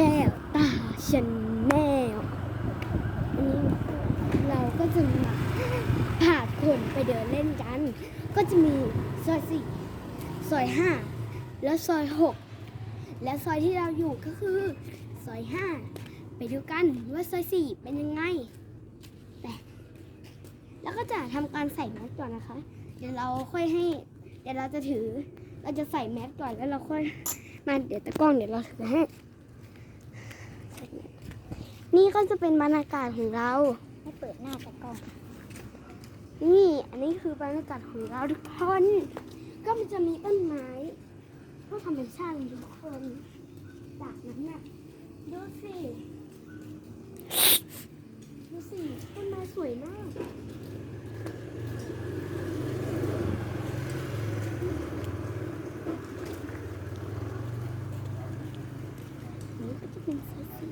ก้วตาชนแนลอันนี้เราก็จะมาพาคนไปเดินเล่นกัน ก็จะมีซอยสี่ซอยห้าแล้วซอยหกและซอยที่เราอยู่ก็คือ ซอยห้าไปดูกันว่าซอยสี่เป็นยังไงไปแล้วก็จะทำการใส่แมสก่อนนะคะ เดี๋ยวเราค่อยให้ เดี๋ยวเราจะถือ เราจะใส่แมสก่อนแล้วเราค่อยมาเดี๋ยวตะกล้องเดี๋ยวเราถือให้ นี่ก็จะเป็นบรรยากาศของเราไม่เปิดหน้าแต่กล้องนี่อันนี้คือบรรยากาศของเราทุกคนก็มันจะมีต้นไม้ก็ธรรมชาติทุกคนจากนั้นน่ะดูสิดูสิต้นไม้สวยมากนี่ก็จะเป็นสายสี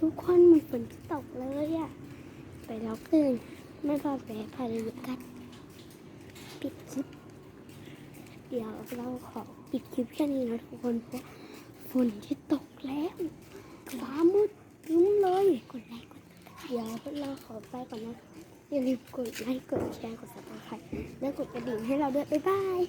ทุกคนมือนฝนจะตกเลยอะไปแล้วเกินไม่พอแปรพายุกันปิดคลิป เดี๋ยวเราขอปิดคลิปแค่นี้นะทุกคนเพราะฝนที่ตกแล้วฟ้ามืดครึ้มเลยกดไลค์กดเดี๋ยวเราขอไปก่อนนะอย่าลืมกดไลค์กดแชร์กดซับสไครต์และกดกระดิ่งให้เราด้วยบ๊ายบาย